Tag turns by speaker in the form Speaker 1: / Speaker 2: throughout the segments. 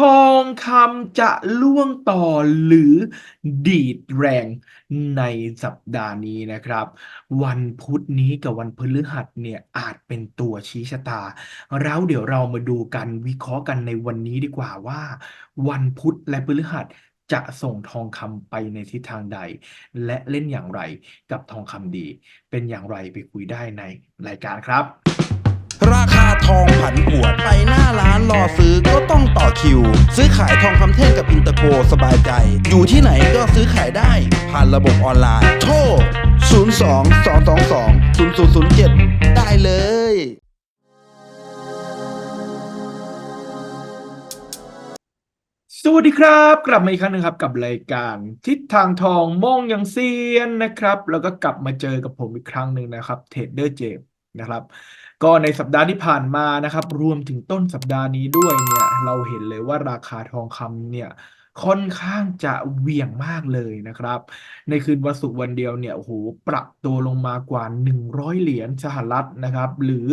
Speaker 1: ทองคำจะล่วงต่อหรือดีดแรงในสัปดาห์นี้นะครับ วันพุธนี้กับวันพฤหัสเนี่ยอาจเป็นตัวชี้ชะตา แล้วเดี๋ยวเรามาดูกันวิเคราะห์กันในวันนี้ดีกว่าว่า วันพุธและพฤหัสจะส่งทองคำไปในทิศทางใด และเล่นอย่างไรกับทองคำดี เป็นอย่างไรไปคุยได้ในรายการครับ
Speaker 2: ราค ทองผันผวนไปหน้าร้านรอซื้อก็ต้องต่อคิว ซื้อขายทองคำแท่งกับอินเตอร์โพสบายใจ อยู่ที่ไหนก็ซื้อขายได้ผ่านระบบออนไลน์ โทร 02 222 0007 ได้เลย
Speaker 1: สวัสดีครับ กลับมาอีกครั้งหนึงครับกับรายการทิศทางทองมองอย่างเซียนนะครับ แล้วก็กลับมาเจอกับผมอีกครั้งหนึ่งนะครับเทรดเดอร์เจมนะครับ ก็ในสัปดาห์ที่ผ่านมานะครับ รวมถึงต้นสัปดาห์นี้ด้วยเนี่ยเราเห็นเลยว่าราคาทองคำเนี่ยค่อนข้างจะเหวี่ยงมากเลยนะครับ ในคืนวันศุกร์วันเดียวเนี่ยโอ้โหปรับตัวลงมากว่า 100 เหรียญสหรัฐนะครับ หรือ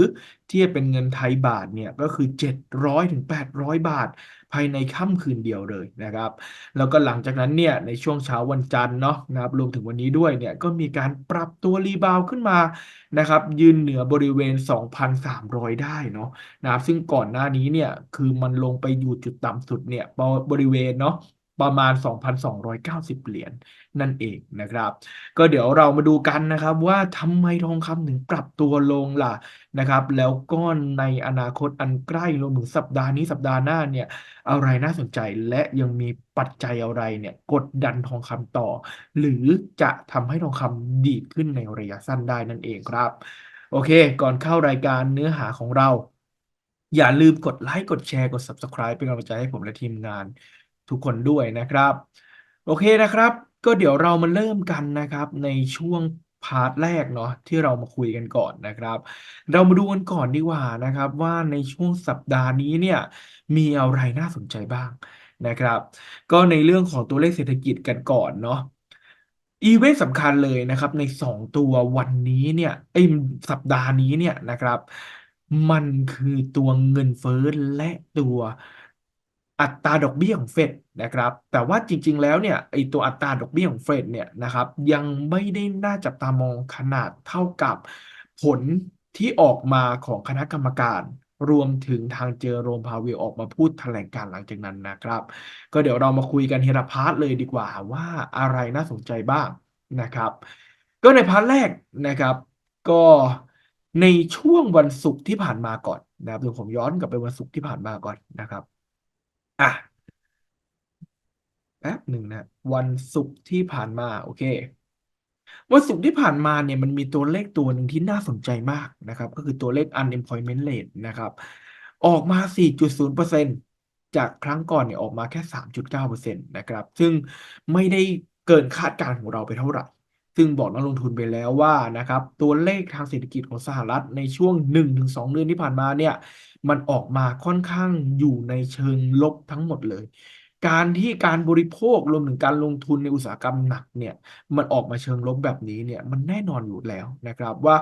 Speaker 1: เทียบเป็นเงินไทยบาทเนี่ยก็คือ 700ถึง800 บาท ภายในค่ำคืนเดียวเลยนะครับ แล้วก็หลังจากนั้นเนี่ยในช่วงเช้าวันจันทร์เนาะนะครับรวมถึงวันนี้ด้วยเนี่ยก็มีการปรับตัวรีบาวขึ้นมานะครับยืนเหนือบริเวณ 2,300 ได้เนาะนะครับซึ่งก่อนหน้านี้เนี่ยคือมันลงไปอยู่จุดต่ำสุดเนี่ยบริเวณเนาะ ประมาณ 2,290 เหรียญนั่นเองนะครับ ก็เดี๋ยวเรามาดูกันนะครับว่าทำไมทองคำถึงปรับตัวลงล่ะนะครับ แล้วก็ในอนาคตอันใกล้รวมถึงสัปดาห์นี้สัปดาห์หน้าเนี่ยอะไรน่าสนใจและยังมีปัจจัยอะไรเนี่ยกดดันทองคำต่อ หรือจะทำให้ทองคำดีดขึ้นในระยะสั้นได้นั่นเองครับ โอเค ก่อนเข้ารายการเนื้อหาของเรา อย่าลืมกดไลค์กดแชร์กด Subscribe เป็นกำลังใจให้ผมและทีมงาน ทุกคนด้วยนะครับ โอเคนะครับ ก็เดี๋ยวเรามาเริ่มกันนะครับ ในช่วงพาร์ทแรกเนาะที่เรามาคุยกันก่อนนะครับ เรามาดูกันก่อนดีกว่านะครับ ว่าในช่วงสัปดาห์นี้เนี่ยมีอะไรน่าสนใจบ้างนะครับ ก็ในเรื่องของตัวเลขเศรษฐกิจกันก่อนเนาะอีเวนต์สำคัญเลยนะครับในสองตัววันนี้เนี่ยไอ้สัปดาห์นี้เนี่ยนะครับ มันคือตัวเงินเฟ้อและตัว อัตราดอกเบี้ยของเฟดนะครับ แต่ว่าจริง ๆ แล้วเนี่ยไอตัวอัตราดอกเบี้ยของเฟดเนี่ยนะครับ ยังไม่ได้น่าจับตามองขนาดเท่ากับผลที่ออกมาของคณะกรรมการรวมถึงทางเจอโรมพาเวลออกมาพูดแถลงการ์หลังจากนั้นนะครับ ก็เดี๋ยวเรามาคุยกันทีละพาร์ทเลยดีกว่าว่าอะไรน่าสนใจบ้างนะครับ ก็ในพาร์ทแรกนะครับ ก็ในช่วงวันศุกร์ที่ผ่านมาก่อนนะครับเดี๋ยวผมย้อนกลับไปวันศุกร์ที่ผ่านมาก่อนนะครับ อะแป๊บหนึ่งนะ วันศุกร์ที่ผ่านมา โอเควันศุกร์ที่ผ่านมาเนี่ยมันมีตัวเลขตัวหนึ่งที่น่าสนใจมากนะครับ ก็คือตัวเลข unemployment rate นะครับ ออกมา 4.0%จากครั้งก่อนเนี่ยออกมาแค่ 3.9%นะครับ ซึ่งไม่ได้เกินคาดการณ์ของเราไปเท่าไหร่ ซึ่งบอกนักลงทุนไปแล้วว่านะครับตัวเลขทางเศรษฐกิจของสหรัฐในช่วง 1-2 เดือนที่ผ่านมาเนี่ยมันออกมาค่อนข้างอยู่ในเชิงลบทั้งหมดเลย การที่การบริโภครวมถึงการลงทุนในอุตสาหกรรมหนักเนี่ยมันออกมาเชิงลบแบบนี้เนี่ยมันแน่นอนอยู่แล้วนะครับว่า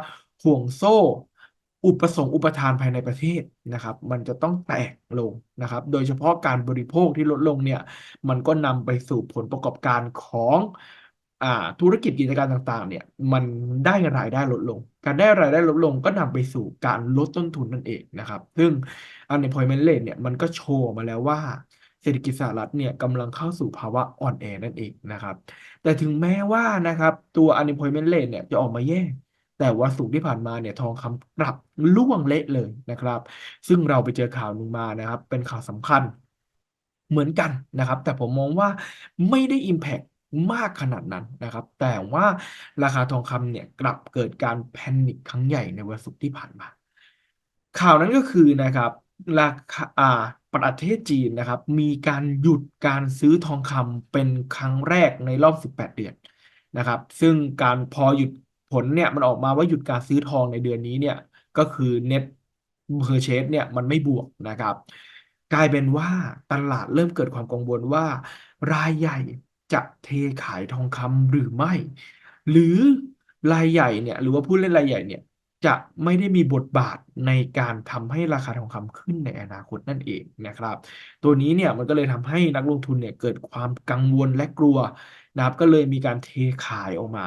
Speaker 1: ห่วงโซ่อุปสงค์อุปทานภายในประเทศนะครับ มันจะต้องแตกลงนะครับ โดยเฉพาะการบริโภคที่ลดลงเนี่ย มันก็นำไปสู่ผลประกอบการของ ธุรกิจกิจการต่างๆ เนี่ย มันได้รายได้ลดลง การได้รายได้ลดลงก็นำไปสู่การลดต้นทุนนั่นเองนะครับ ซึ่ง unemployment rate เนี่ยมันก็โชว์มาแล้วว่าเศรษฐกิจสหรัฐเนี่ยกำลังเข้าสู่ภาวะอ่อนแอนั่นเองนะครับ แต่ถึงแม้ว่านะครับตัว unemployment rate เนี่ยจะออกมาแย่แต่วันศุกร์ที่ผ่านมาเนี่ยทองคำปรับร่วงเละเลยนะครับ ซึ่งเราไปเจอข่าวหนึ่งมานะครับ เป็นข่าวสำคัญเหมือนกันนะครับ แต่ผมมองว่าไม่ได้ Impact มากขนาดนั้นนะครับ แต่ว่าราคาทองคำเนี่ยกลับเกิดการแพนิคครั้งใหญ่ในวันศุกร์ที่ผ่านมา ข่าวนั้นก็คือนะครับราคาอ่าประเทศจีนนะครับ มีการหยุดการซื้อทองคำเป็นครั้งแรกในรอบ 18 เดือนนะครับ ซึ่งการพอหยุดผลเนี่ยมันออกมาว่าหยุดการซื้อทองในเดือนนี้เนี่ยก็คือ net purchase เนี่ยมันไม่บวกนะครับ กลายเป็นว่าตลาดเริ่มเกิดความกังวลว่ารายใหญ่ จะเทขายทองคำหรือไม่ หรือรายใหญ่เนี่ย หรือว่าผู้เล่นรายใหญ่เนี่ย จะไม่ได้มีบทบาทในการทำให้ราคาทองคำขึ้นในอนาคตนั่นเองนะครับ ตัวนี้เนี่ยมันก็เลยทำให้นักลงทุนเนี่ยเกิดความกังวลและกลัวนะครับ ก็เลยมีการเทขายออกมา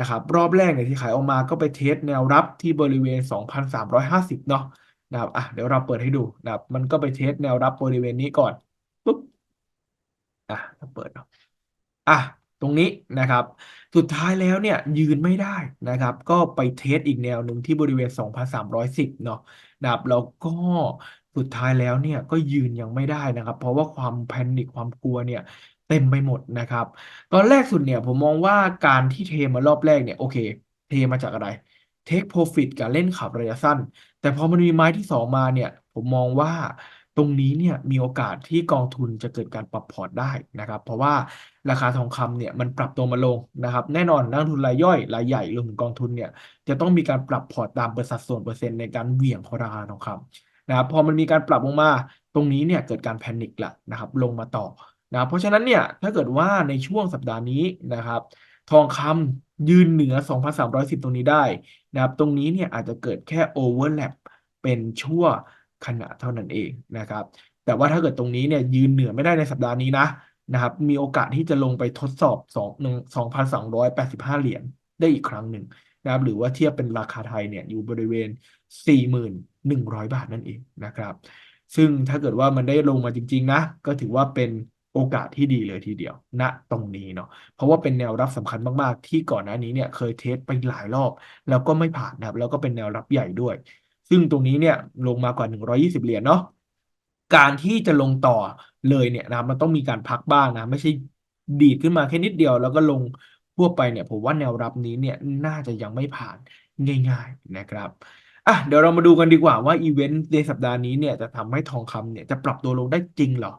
Speaker 1: นะครับรอบแรกเนี่ยที่ขายออกมาก็ไปเทสแนวรับที่บริเวณ 2,350 เนาะนะครับอะเดี๋ยวเราเปิดให้ดูนะครับ มันก็ไปเทสแนวรับบริเวณนี้ก่อนปุ๊บอะเราเปิดเนาะ อะตรงนี้นะครับ สุดท้ายแล้วเนี่ยยืนไม่ได้นะครับ ก็ไปเทสอีกแนวหนึ่งที่บริเวณ 2,310 เนาะนะครับแล้วก็สุดท้ายแล้วเนี่ยก็ยืนยังไม่ได้นะครับ เพราะว่าความแพนิคความกลัวเนี่ยเต็มไปหมดนะครับ ตอนแรกสุดเนี่ยผมมองว่าการที่เทมารอบแรกเนี่ยโอเค เทมาจากอะไรเทคโปรฟิตกับเล่นขับระยะสั้น แต่พอมันมีไม้ที่สองมาเนี่ย ผมมองว่าตรงนี้เนี่ยมีโอกาสที่กองทุนจะเกิดการปรับพอร์ตได้นะครับ เพราะว่า ราคาทองคำเนี่ยมันปรับตัวมาลงนะครับแน่นอนนักทุนรายย่อยรายใหญ่รวมถึงกองทุนเนี่ยจะต้องมีการปรับพอร์ตตามเปอร์สัดส่วนเปอร์เซ็นต์ในการเหวี่ยงของราคาทองคำนะครับพอมันมีการปรับลงมาตรงนี้เนี่ยเกิดการแพนิคละนะครับลงมาต่อนะครับเพราะฉะนั้นเนี่ยถ้าเกิดว่าในช่วงสัปดาห์นี้นะครับทองคำยืนเหนือ 2,310 ตรงนี้ได้นะครับตรงนี้เนี่ยอาจจะเกิดแค่โอเวอร์แลปเป็นชั่วขณะเท่านั้นเองนะครับแต่ว่าถ้าเกิดตรงนี้เนี่ยยืนเหนือไม่ได้ในสัปดาห์นี้นะ นะครับ มีโอกาสที่จะลงไปทดสอบ2 2,285 เหรียญได้อีกครั้งหนึ่งนะครับ หรือว่าเทียบเป็นราคาไทยเนี่ยอยู่บริเวณ 4,100 บาทนั่นเองนะครับ ซึ่งถ้าเกิดว่ามันได้ลงมาจริง ๆ นะ ก็ถือว่าเป็นโอกาสที่ดีเลยทีเดียวณตรงนี้เนาะเพราะว่าเป็นแนวรับสำคัญมากๆ ที่ก่อนหน้านี้เนี่ยเคยเทสไปหลายรอบ แล้วก็ไม่ผ่านนะครับ แล้วก็เป็นแนวรับใหญ่ด้วย ซึ่งตรงนี้เนี่ยลงมากว่า 120 เหรียญเนาะ การที่จะลงต่อเลยเนี่ยนะมันต้องมีการพักบ้างนะ ไม่ใช่ดีดขึ้นมาแค่นิดเดียวแล้วก็ลงทั่วไปเนี่ยผมว่าแนวรับนี้เนี่ยน่าจะยังไม่ผ่านง่าย ๆนะครับอะเดี๋ยวเรามาดูกันดีกว่าว่าอีเวนต์ในสัปดาห์นี้เนี่ยจะทำให้ทองคำเนี่ยจะปรับตัวลงได้จริงหรอ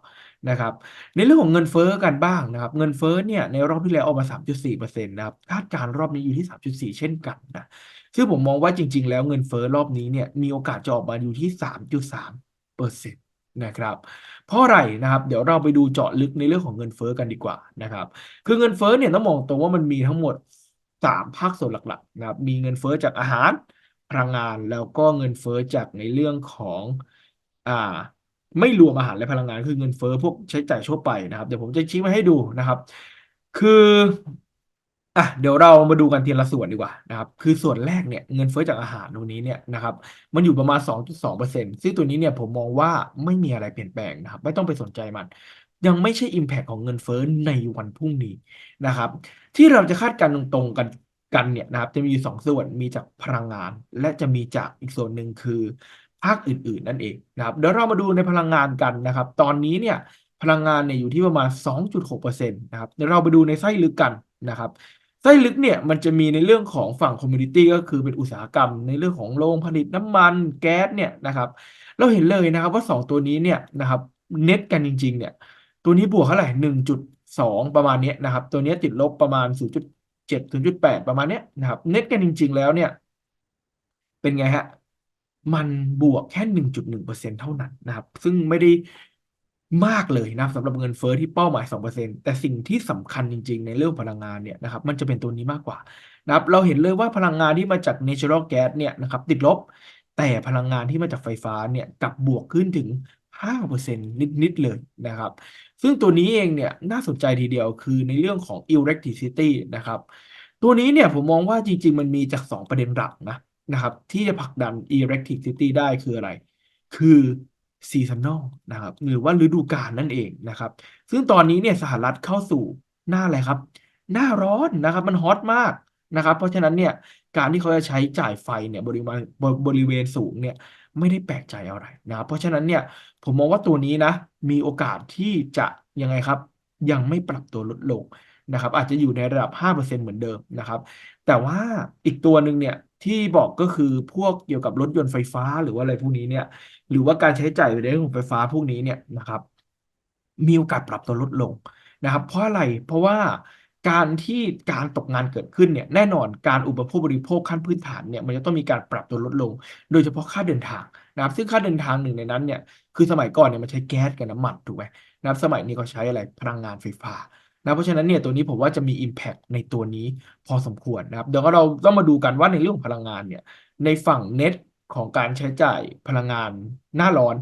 Speaker 1: นะครับ ในเรื่องของเงินเฟ้อกันบ้างนะครับ เงินเฟ้อเนี่ยในรอบที่แล้วออกมา 3.4%นะครับคาดการณ์รอบนี้อยู่ที่ 3.4 เช่นกันนะซึ่งผมมองว่าจริง ๆ แล้วเงินเฟ้อรอบนี้เนี่ยมีโอกาสจะออกมาอยู่ที่ 3.3เปอร์เซ็นต์ นะครับเพราะอะไรนะครับ เดี๋ยวเราไปดูเจาะลึกในเรื่องของเงินเฟ้อกันดีกว่านะครับ คือเงินเฟ้อเนี่ยต้องมองตรงว่ามันมีทั้งหมด 3 ภาคส่วนหลักๆนะครับมีเงินเฟ้อจากอาหารพลังงานแล้วก็เงินเฟ้อจากในเรื่องของอ่าไม่รวมอาหารและพลังงานคือเงินเฟ้อพวกใช้จ่ายทั่วไปนะครับเดี๋ยวผมจะชี้มาให้ดูนะครับ คือ อะเดี๋ยวเรามาดูกันทีละส่วนดีกว่านะครับคือส่วนแรกเนี่ยเงินเฟ้อจากอาหารตรงนี้เนี่ยนะครับมันอยู่ประมาณ 2.2%ซึ่งตัวนี้เนี่ยผมมองว่าไม่มีอะไรเปลี่ยนแปลงนะครับไม่ต้องไปสนใจมัน ยังไม่ใช่ Impact ของเงินเฟ้อในวันพรุ่งนี้นะครับที่เราจะคาดการณ์ตรงๆกันกันเนี่ยนะครับจะมีอยู่สองส่วนมีจากพลังงาน และจะมีจากอีกส่วนหนึ่งคือภาคอื่นๆนั่นเองนะครับเดี๋ยวเรามาดูในพลังงานกันนะครับ ตอนนี้เนี่ยพลังงานเนี่ยอยู่ที่ประมาณ 2.6%นะครับเดี๋ยวเราไปดูในไส้ลึกกันนะครับ ไส้ลึกเนี่ยมันจะมีในเรื่องของฝั่งคอมมูนิตี้ก็คือเป็นอุตสาหกรรม ในเรื่องของโรงผลิตน้ำมันแก๊สเนี่ยนะครับ เราเห็นเลยนะครับว่า 2 ตัวนี้เนี่ยนะครับเน็ตกันจริง ๆ เนี่ย ตัวนี้บวกเท่าไหร่หนึ่งจุดสองประมาณนี้นะครับ ตัวนี้ติดลบประมาณศูนย์จุดเจ็ดศูนย์จุดแปดประมาณนี้นะครับ เน็ตกันจริง ๆ แล้วเนี่ย เป็นไงฮะมันบวกแค่หนึ่งจุดหนึ่งเปอร์เซ็นเท่านั้นนะครับ ซึ่งไม่ได้ มากเลยนะสำหรับเงินเฟ้อที่เป้าหมายสองเปอร์เซ็นแต่สิ่งที่สำคัญจริง ๆ ในเรื่องพลังงานเนี่ยนะครับมันจะเป็นตัวนี้มากกว่านะครับเราเห็นเลยว่าพลังงานที่มาจาก natural gas เนี่ยนะครับติดลบ แต่พลังงานที่มาจากไฟฟ้าเนี่ยกลับบวกขึ้นถึง 5%นิด ๆ เลยนะครับ ซึ่งตัวนี้เองเนี่ยน่าสนใจทีเดียวคือในเรื่องของ electricity นะครับ ตัวนี้เนี่ยผมมองว่าจริง ๆ มันมีจาก 2 ประเด็นหลักนะนะครับที่จะผลักดัน electricity ได้คืออะไร คือ seasonal นะครับหรือว่าฤดูกาลนั่นเองนะครับ ซึ่งตอนนี้เนี่ยสหรัฐเข้าสู่หน้าอะไรครับ หน้าร้อนนะครับมันฮอตมากนะครับ เพราะฉะนั้นเนี่ยการที่เขาจะใช้จ่ายไฟเนี่ยบริมาณบริเวณสูงเนี่ยไม่ได้แปลกใจอะไรนะครับเพราะฉะนั้นเนี่ยผมมองว่าตัวนี้นะ มีโอกาสที่จะยังไงครับ ยังไม่ปรับตัวลดลงนะครับ อาจจะอยู่ในระดับ 5%เหมือนเดิมนะครับ แต่ว่าอีกตัวหนึ่งเนี่ย ที่บอกก็คือพวกเกี่ยวกับรถยนต์ไฟฟ้าหรือว่าอะไรพวกนี้เนี่ย หรือว่าการใช้จ่ายในเรื่องของไฟฟ้าพวกนี้เนี่ยนะครับ มีโอกาสปรับตัวลดลงนะครับ เพราะอะไรเพราะว่าการที่การตกงานเกิดขึ้นเนี่ยแน่นอนการอุปโภคบริโภคขั้นพื้นฐานเนี่ยมันจะต้องมีการปรับตัวลดลง โดยเฉพาะค่าเดินทางนะครับซึ่งค่าเดินทางหนึ่งในนั้นเนี่ยคือสมัยก่อนเนี่ยมันใช้แก๊สกับน้ำมันถูกไหมนะครับสมัยนี้ก็ใช้อะไรพลังงานไฟฟ้า นะเพราะฉะนั้นเนี่ยตัวนี้ผมว่าจะมี Impact ในตัวนี้พอสมควรนะครับ เดี๋ยวเราต้องมาดูกันว่าในเรื่องของพลังงานเนี่ยในฝั่งเน็ตของการใช้จ่ายพลังงานหน้าร้อน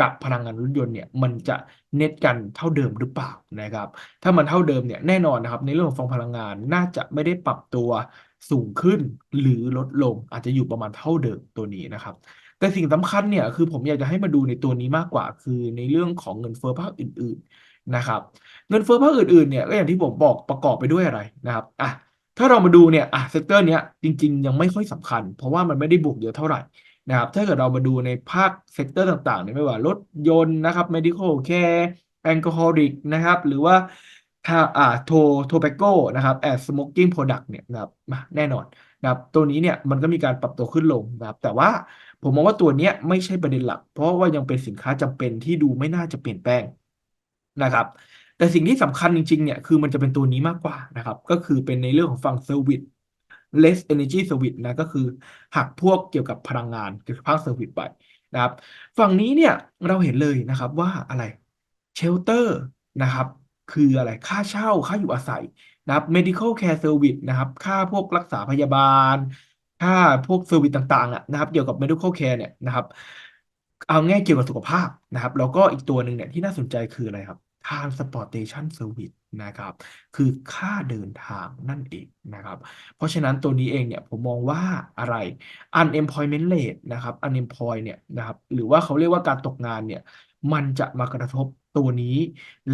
Speaker 1: กับพลังงานรถยนต์เนี่ยมันจะเน็ตกันเท่าเดิมหรือเปล่านะครับ ถ้ามันเท่าเดิมเนี่ยแน่นอนนะครับ ในเรื่องของฟองพลังงานน่าจะไม่ได้ปรับตัวสูงขึ้นหรือลดลงอาจจะอยู่ประมาณเท่าเดิมตัวนี้นะครับ แต่สิ่งสำคัญเนี่ยคือผมอยากจะให้มาดูในตัวนี้มากกว่า คือในเรื่องของเงินเฟ้อภาคอื่น ๆ นะครับ เงินเฟ้อภาคอื่นๆเนี่ยก็อย่างที่ผมบอกประกอบไปด้วยอะไรนะครับอะถ้าเรามาดูเนี่ยอะเซกเตอร์เนี้ยจริง ๆ ยังไม่ค่อยสำคัญ เพราะว่ามันไม่ได้บวกเยอะเท่าไหร่นะครับถ้าเกิดเรามาดูในภาคเซกเตอร์ต่างๆเนี่ยไม่ว่ารถยนต์นะครับ medical care alcoholic นะครับ หรือว่าถ้าอ่าโทโทแบโก้นะครับแอดสโมกกิ้งโปรดักต์เนี่ยนะครับแน่นอนนะครับตัวนี้เนี่ยมันก็มีการปรับตัวขึ้นลงนะครับ แต่ว่าผมมองว่าตัวเนี้ยไม่ใช่ประเด็นหลัก เพราะว่ายังเป็นสินค้าจำเป็นที่ดูไม่น่าจะเปลี่ยนแปลง นะครับ แต่สิ่งที่สำคัญจริงๆเนี่ยคือมันจะเป็นตัวนี้มากกว่านะครับ ก็คือเป็นในเรื่องของฝั่ง Service less energy service นะก็คือหักพวกเกี่ยวกับพลังงานเกี่ยวกับภาค Service ไปนะครับ ฝั่งนี้เนี่ยเราเห็นเลยนะครับว่าอะไรเชลเตอร์นะครับ คืออะไรค่าเช่าค่าอยู่อาศัยนะครับ medical care service นะครับ ค่าพวกรักษาพยาบาล ค่าพวกเซอร์วิสต่างๆนะครับ เกี่ยวกับ medical care เนี่ยนะครับ เอาง่ายเกี่ยวกับสุขภาพนะครับ แล้วก็อีกตัวหนึ่งเนี่ยที่น่าสนใจคืออะไรครับ transportation service นะครับ คือค่าเดินทางนั่นเองนะครับ เพราะฉะนั้นตัวนี้เองเนี่ยผมมองว่าอะไร unemployment rate นะครับ unemployed เนี่ยนะครับ หรือว่าเขาเรียกว่าการตกงานเนี่ย มันจะมากระทบตัวนี้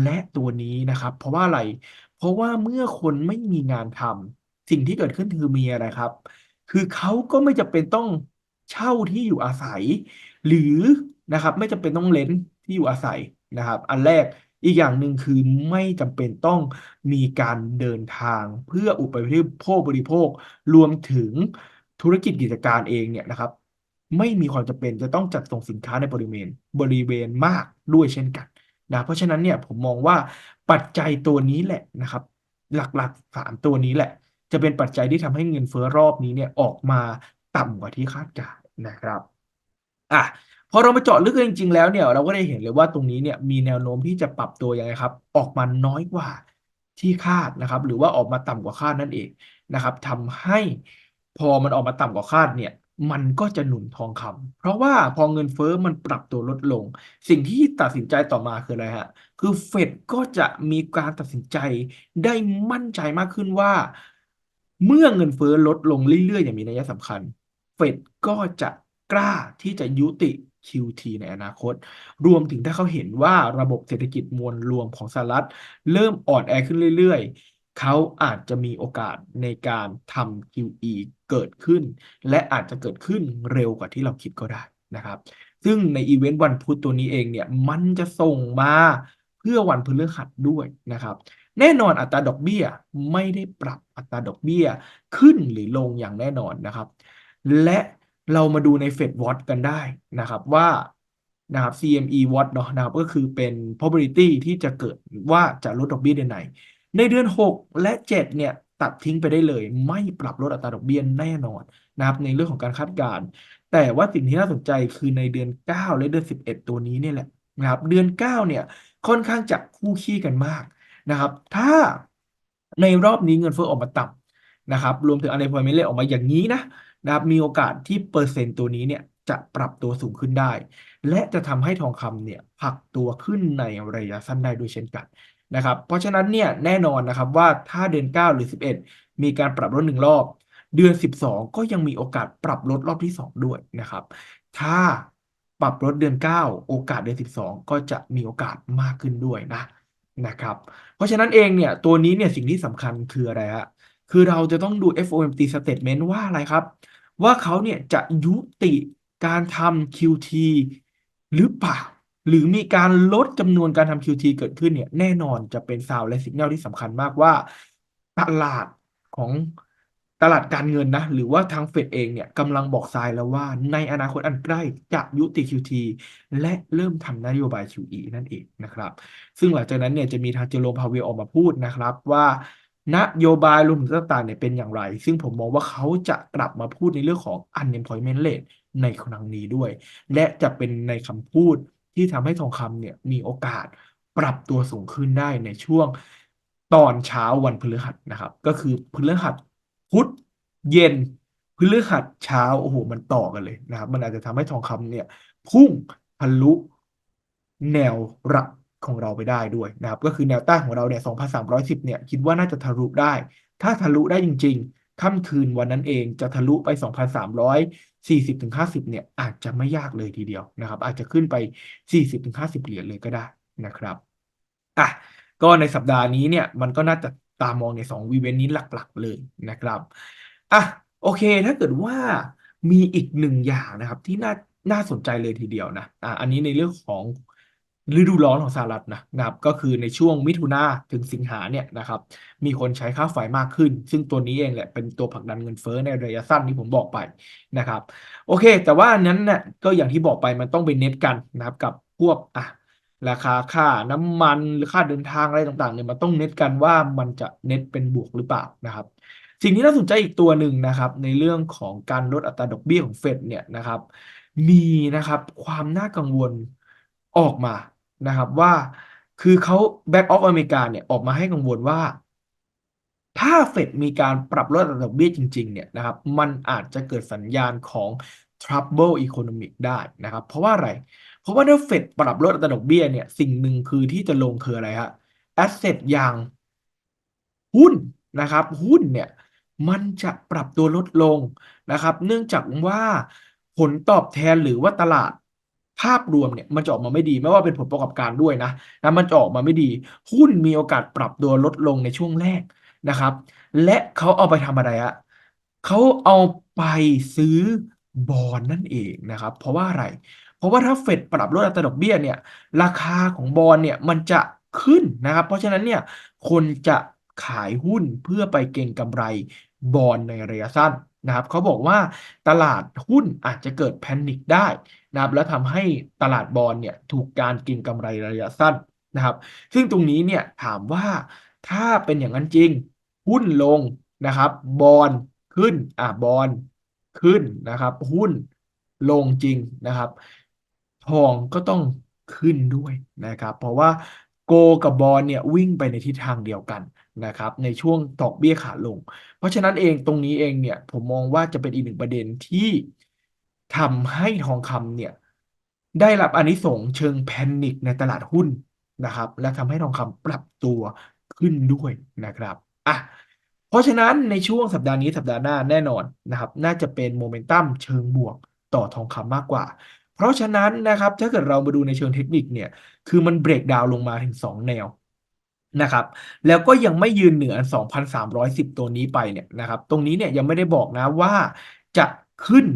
Speaker 1: และตัวนี้นะครับ เพราะว่าอะไร เพราะว่าเมื่อคนไม่มีงานทำสิ่งที่เกิดขึ้นคือมีอะไรครับ คือเขาก็ไม่จำเป็นต้องเช่าที่อยู่อาศัย หรือนะครับ ไม่จำเป็นต้องเร้นที่อยู่อาศัยนะครับ อันแรก อีกอย่างหนึ่งคือไม่จำเป็นต้องมีการเดินทางเพื่ออุปโภคบริโภค รวมถึงธุรกิจกิจการเองเนี่ยนะครับ ไม่มีความจำเป็นจะต้องจัดส่งสินค้าในบริเวณบริเวณมากด้วยเช่นกันนะเพราะฉะนั้นเนี่ยผมมองว่าปัจจัยตัวนี้แหละนะครับ หลักๆสามตัวนี้แหละ จะเป็นปัจจัยที่ทำให้เงินเฟ้อรอบนี้เนี่ยออกมาต่ำกว่าที่คาดการณ์นะครับอะ พอเรามาเจาะลึกกันจริงๆแล้วเนี่ย เราก็ได้เห็นเลยว่าตรงนี้เนี่ยมีแนวโน้มที่จะปรับตัวยังไงครับ ออกมาน้อยกว่าที่คาดนะครับ หรือว่าออกมาต่ำกว่าคาดนั่นเองนะครับทำให้พอมันออกมาต่ำกว่าคาดเนี่ยมันก็จะหนุนทองคำเพราะว่าพอเงินเฟ้อมันปรับตัวลดลง สิ่งที่ตัดสินใจต่อมาคืออะไรฮะ คือเฟดก็จะมีการตัดสินใจได้มั่นใจมากขึ้นว่า เมื่อเงินเฟ้อลดลงเรื่อยๆอย่างมีนัยสำคัญ เฟดก็จะกล้าที่จะยุติ QT ในอนาคต รวมถึงถ้าเขาเห็นว่าระบบเศรษฐกิจมวลรวมของสหรัฐ เริ่มอ่อนแอขึ้นเรื่อยๆ เขาอาจจะมีโอกาสในการทำ QE เกิดขึ้น และอาจจะเกิดขึ้นเร็วกว่าที่เราคิดก็ได้นะครับ ซึ่งในอีเวนต์วันพุธตัวนี้เองเนี่ยมันจะส่งมาเพื่อวันพฤหัสด้วยนะครับ แน่นอนอัตราดอกเบี้ยไม่ได้ปรับอัตราดอกเบี้ยขึ้นหรือลงอย่างแน่นอนนะครับ และ เรามาดูในเฟดวอตกันได้นะครับว่านะครับ CME w a t เนาะนะครับก็คือเป็น probability ที่จะเกิดว่าจะลดดอกเบี้ยเดือนไหน ในเดือน 6 และ 7 เนี่ยตัดทิ้งไปได้เลย ไม่ปรับลดอัตราดอกเบี้ยแน่นอนนะครับในเรื่องของการคาดการณ์แต่ว่าสิ่งที่น่าสนใจคือในเดือน 9 และเดือน 11 ตัวนี้เนี่ยแหละนะครับเดือน 9 เนี่ยค่อนข้างจะคู่ขี้กันมากนะครับ ถ้าในรอบนี้เงินเฟ้อออกมาต่ำนะครับรวมถึง unemployment rate ออกมาอย่างนี้นะ นะครับมีโอกาสที่เปอร์เซ็นต์ตัวนี้เนี่ยจะปรับตัวสูงขึ้นได้ และจะทำให้ทองคำเนี่ยผักตัวขึ้นในระยะสั้นได้ด้วยเช่นกันนะครับเพราะฉะนั้นเนี่ยแน่นอนนะครับว่าถ้าเดือน 9 หรือ 11 มีการปรับลดหนึ่งรอบ เดือน 12 ก็ยังมีโอกาสปรับลดรอบที่ 2 ด้วยนะครับ ถ้าปรับลดเดือน 9 โอกาสเดือน 12 ก็จะมีโอกาสมากขึ้นด้วยนะนะครับ เพราะฉะนั้นเองเนี่ยตัวนี้เนี่ยสิ่งที่สำคัญคืออะไรฮะ คือเราจะต้องดู FOMC statement ว่าอะไรครับ ว่าเขาเนี่ยจะยุติการทำ QT หรือเปล่า หรือมีการลดจำนวนการทำ QT เกิดขึ้นเนี่ยแน่นอนจะเป็นซาวและสัญญาณที่สำคัญมากว่าตลาดของตลาดการเงินนะ หรือว่าทางเฟดเองเนี่ยกำลังบอกทรายแล้วว่าในอนาคตอันใกล้จะยุติ QT และเริ่มทำนโยบาย QE นั่นเองนะครับ ซึ่งหลังจากนั้นเนี่ยจะมีทางเจอโรมพาเวลออกมาพูดนะครับว่า นโยบายรวมถึงต่างๆเนี่ยเป็นอย่างไร ซึ่งผมมองว่าเขาจะกลับมาพูดในเรื่องของ unemployment rate ในครั้งนี้ด้วย และจะเป็นในคำพูดที่ทำให้ทองคำเนี่ยมีโอกาสปรับตัวสูงขึ้นได้ในช่วงตอนเช้าวันพฤหัสนะครับ ก็คือพฤหัสพุธเย็นพฤหัสเช้าโอ้โหมันต่อกันเลยนะครับ มันอาจจะทำให้ทองคำเนี่ย พุ่งทะลุแนวรับ ของเราไปได้ด้วยนะครับก็คือแนวต้านของเราเนี่ย2,310เนี่ยคิดว่าน่าจะทะลุได้ ถ้าทะลุได้จริง ๆ ค่ำคืนวันนั้นเองจะทะลุไป 2,340ถึง50เนี่ยอาจจะไม่ยากเลยทีเดียวนะครับ อาจจะขึ้นไป 40ถึง50 เหรียญเลยก็ได้นะครับอะก็ในสัปดาห์นี้เนี่ยมันก็น่าจะตามมองในสองวีเวนนี้หลักๆเลยนะครับอะโอเคถ้าเกิดว่ามีอีกหนึ่งอย่างนะครับที่น่าน่าสนใจเลยทีเดียวนะอะอันนี้ในเรื่องของ ฤดูร้อนของสหรัฐนะนะครับ ก็คือในช่วงมิถุนาถึงสิงหาเนี่ยนะครับ มีคนใช้ค่าไฟมากขึ้น ซึ่งตัวนี้เองแหละเป็นตัวผลักดันเงินเฟ้อในระยะสั้นที่ผมบอกไปนะครับ โอเค แต่ว่านั้นเนี่ยก็อย่างที่บอกไปมันต้องไปเน็ตกันนะครับกับพวกอะราคาค่าน้ำมันหรือค่าเดินทางอะไรต่างๆเนี่ยมันต้องเน็ตกันว่ามันจะเน็ตเป็นบวกหรือเปล่านะครับ สิ่งที่น่าสนใจอีกตัวหนึ่งนะครับ ในเรื่องของการลดอัตราดอกเบี้ยของเฟดเนี่ยนะครับ มีนะครับความน่ากังวลออกมา นะครับว่าคือเขา Bank of America เนี่ยออกมาให้กังวลว่า ถ้าเฟดมีการปรับลดอัตราดอกเบี้ยจริง ๆ เนี่ยนะครับ มันอาจจะเกิดสัญญาณของ trouble economic ได้นะครับ เพราะว่าอะไร เพราะว่าถ้าเฟดปรับลดอัตราดอกเบี้ยเนี่ย สิ่งหนึ่งคือที่จะลงคืออะไรฮะ asset อย่างหุ้นนะครับ หุ้นเนี่ยมันจะปรับตัวลดลงนะครับ เนื่องจากว่าผลตอบแทนหรือว่าตลาด ภาพรวมเนี่ยมันจะออกมาไม่ดีไม่ว่าเป็นผลประกอบการด้วยนะนะมันจะออกมาไม่ดี หุ้นมีโอกาสปรับตัวลดลงในช่วงแรกนะครับ และเขาเอาไปทำอะไรอะเขาเอาไปซื้อบอนด์นั่นเองนะครับ เพราะว่าอะไร เพราะว่าถ้าเฟดปรับลดอัตราดอกเบี้ยเนี่ย ราคาของบอนด์เนี่ยมันจะขึ้นนะครับ เพราะฉะนั้นเนี่ยคนจะขายหุ้นเพื่อไปเก็งกำไรบอนด์ในระยะสั้น นะครับเขาบอกว่าตลาดหุ้นอาจจะเกิดแพนิคได้นะครับแล้วทำให้ตลาดบอนด์เนี่ยถูกการก็งกำไรระยะสั้นนะครับ ซึ่งตรงนี้เนี่ยถามว่าถ้าเป็นอย่างนั้นจริง หุ้นลงนะครับบอนด์ขึ้นอ่าบอนด์ขึ้นนะครับ หุ้นลงจริงนะครับ ทองก็ต้องขึ้นด้วยนะครับ เพราะว่าโกกับบอลเนี่ยวิ่งไปในทิศทางเดียวกัน นะครับในช่วงดอกเบี้ยขาลง เพราะฉะนั้นเองตรงนี้เองเนี่ยผมมองว่าจะเป็นอีกหนึ่งประเด็นที่ทำให้ทองคำเนี่ยได้รับอนิสงส์เชิงแพนิคในตลาดหุ้นนะครับ และทำให้ทองคำปรับตัวขึ้นด้วยนะครับอะเพราะฉะนั้นในช่วงสัปดาห์นี้สัปดาห์หน้าแน่นอนนะครับ น่าจะเป็นโมเมนตัมเชิงบวกต่อทองคำมากกว่า เพราะฉะนั้นนะครับถ้าเกิดเรามาดูในเชิงเทคนิคเนี่ยคือมันเบรกดาวลงมาถึง 2 แนว นะครับ แล้วก็ยังไม่ยืนเหนือ 2,310 ตัวนี้ไปเนี่ยนะครับ ตรงนี้เนี่ยยังไม่ได้บอกนะว่าจะขึ้น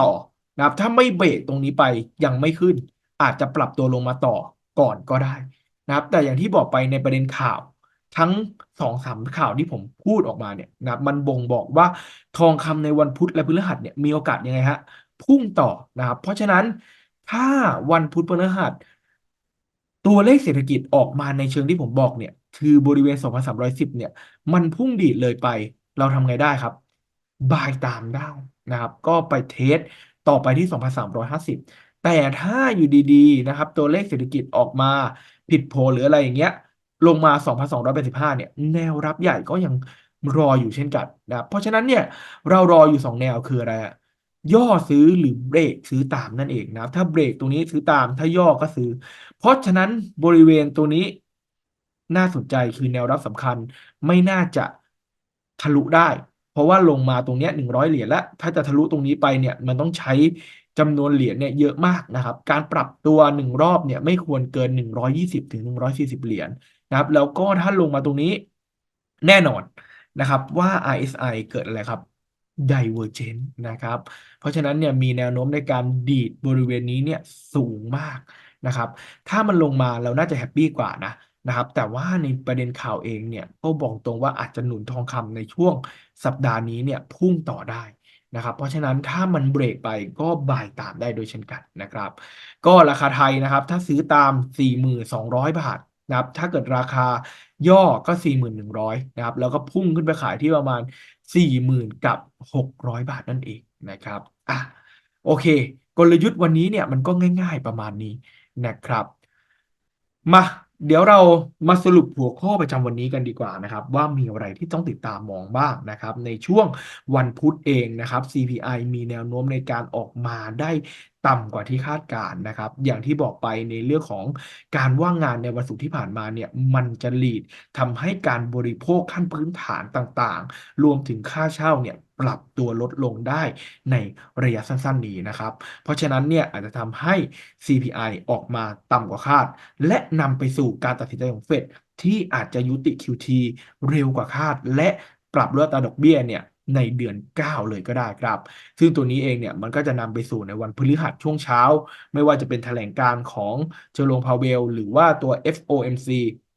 Speaker 1: ต่อนะครับ ถ้าไม่เบรกตรงนี้ไปยังไม่ขึ้น อาจจะปรับตัวลงมาต่อก่อนก็ได้นะครับ แต่อย่างที่บอกไปในประเด็นข่าวทั้งสองสามข่าวที่ผมพูดออกมาเนี่ยนะครับมันบ่งบอกว่าทองคำในวันพุธและพฤหัสเนี่ยมีโอกาสยังไงฮะพุ่งต่อนะครับ เพราะฉะนั้นถ้าวันพุธพฤหัส ตัวเลขเศรษฐกิจออกมาในเชิงที่ผมบอกเนี่ย คือบริเวณ 2,310 เนี่ย มันพุ่งดีดเลยไป เราทำไงได้ครับ บายตามได้นะครับ ก็ไปเทสต่อไปที่ 2,350 แต่ถ้าอยู่ดีๆนะครับ ตัวเลขเศรษฐกิจออกมาผิดโผหรืออะไรอย่างเงี้ย ลงมา 2,285 เนี่ย แนวรับใหญ่ก็ยังรออยู่เช่นกันนะครับ เพราะฉะนั้นเนี่ย เรารออยู่ 2 แนวคืออะไรอะ ย่อซื้อหรือเบรกซื้อตามนั่นเองนะครับ ถ้าเบรกตรงนี้ซื้อตามถ้าย่อก็ซื้อ เพราะฉะนั้นบริเวณตัวนี้น่าสนใจคือแนวรับสำคัญไม่น่าจะทะลุได้ เพราะว่าลงมาตรงนี้หนึ่งร้อยเหรียญแล้ว ถ้าจะทะลุตรงนี้ไปเนี่ยมันต้องใช้จำนวนเหรียญเนี่ยเยอะมากนะครับ การปรับตัวหนึ่งรอบเนี่ยไม่ควรเกินหนึ่งร้อยยี่สิบถึงหนึ่งร้อยสี่สิบเหรียญนะครับ แล้วก็ถ้าลงมาตรงนี้แน่นอนนะครับว่า RSI เกิดอะไรครับ Divergent นะครับ เพราะฉะนั้นเนี่ยมีแนวโน้มในการดีดบริเวณนี้เนี่ยสูงมากนะครับ ถ้ามันลงมาเราน่าจะแฮปปี้กว่านะนะครับ แต่ว่าในประเด็นข่าวเองเนี่ยก็บอกตรงว่าอาจจะหนุนทองคำในช่วงสัปดาห์นี้เนี่ยพุ่งต่อได้นะครับ เพราะฉะนั้นถ้ามันเบรกไปก็บายตามได้โดยเช่นกันนะครับ ก็ราคาไทยนะครับ ถ้าซื้อตาม 4,200 บาทนะครับ ถ้าเกิดราคาย่อก็ 4,100นะครับ แล้วก็พุ่งขึ้นไปขายที่ประมาณ 40,000 กับ 600 บาทนั่นเองนะครับอะโอเค กลยุทธ์วันนี้เนี่ยมันก็ง่าย ๆประมาณนี้นะครับ มาเดี๋ยวเรามาสรุปหัวข้อประจำวันนี้กันดีกว่านะครับ ว่ามีอะไรที่ต้องติดตามมองบ้างนะครับ ในช่วงวันพุธเองนะครับ CPI มีแนวโน้มในการออกมาได้ ต่ำกว่าที่คาดการณ์นะครับ อย่างที่บอกไปในเรื่องของการว่างงานในวันศุกร์ที่ผ่านมาเนี่ยมันจะลีดทำให้การบริโภคขั้นพื้นฐานต่างๆ รวมถึงค่าเช่าเนี่ยปรับตัวลดลงได้ในระยะสั้นๆนี้นะครับ เพราะฉะนั้นเนี่ยอาจจะทำให้ CPI ออกมาต่ำกว่าคาด และนำไปสู่การตัดสินใจของเฟดที่อาจจะยุติ QT เร็วกว่าคาด และปรับลดอัตราดอกเบี้ยเนี่ย ในเดือน 9 เลยก็ได้ครับ ซึ่งตัวนี้เองเนี่ยมันก็จะนำไปสู่ในวันพฤหัสช่วงเช้า ไม่ว่าจะเป็นแถลงการ์ของเจอโรมพาเวล หรือว่าตัว FOMC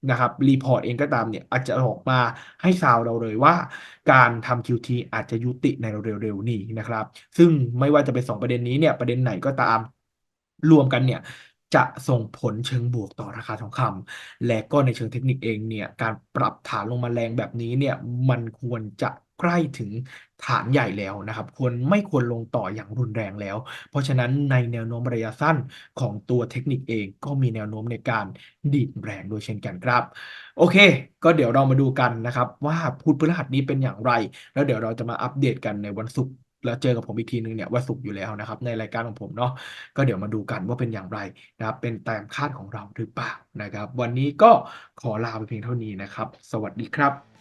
Speaker 1: นะครับรีพอร์ตเองก็ตามเนี่ยอาจจะออกมาให้ซาวเราเลยว่า การทำ QT อาจจะยุติในเร็วๆนี้นะครับ ซึ่งไม่ว่าจะเป็น 2 ประเด็นนี้เนี่ยประเด็นไหนก็ตามรวมกันเนี่ยจะส่งผลเชิงบวกต่อราคาทองคำและก็ในเชิงเทคนิคเองเนี่ยการปรับฐานลงมาแรงแบบนี้เนี่ยมันควรจะใกล้ถึงฐานใหญ่แล้วนะครับ ควรไม่ควรลงต่ออย่างรุนแรงแล้ว เพราะฉะนั้นในแนวโน้มระยะสั้นของตัวเทคนิคเองก็มีแนวโน้มในการดีดแรงโดยเช่นกันครับ โอเค ก็เดี๋ยวเรามาดูกันนะครับ ว่าพุธพฤหัสนี้เป็นอย่างไร แล้วเดี๋ยวเราจะมาอัปเดตกันในวันศุกร์แล้วเจอกับผมอีกทีนึงเนี่ยวันศุกร์อยู่แล้วนะครับ ในรายการของผมเนาะก็เดี๋ยวมาดูกันว่าเป็นอย่างไรนะครับ เป็นตามคาดของเราหรือเปล่านะครับ วันนี้ก็ขอลาไปเพียงเท่านี้นะครับ สวัสดีครับ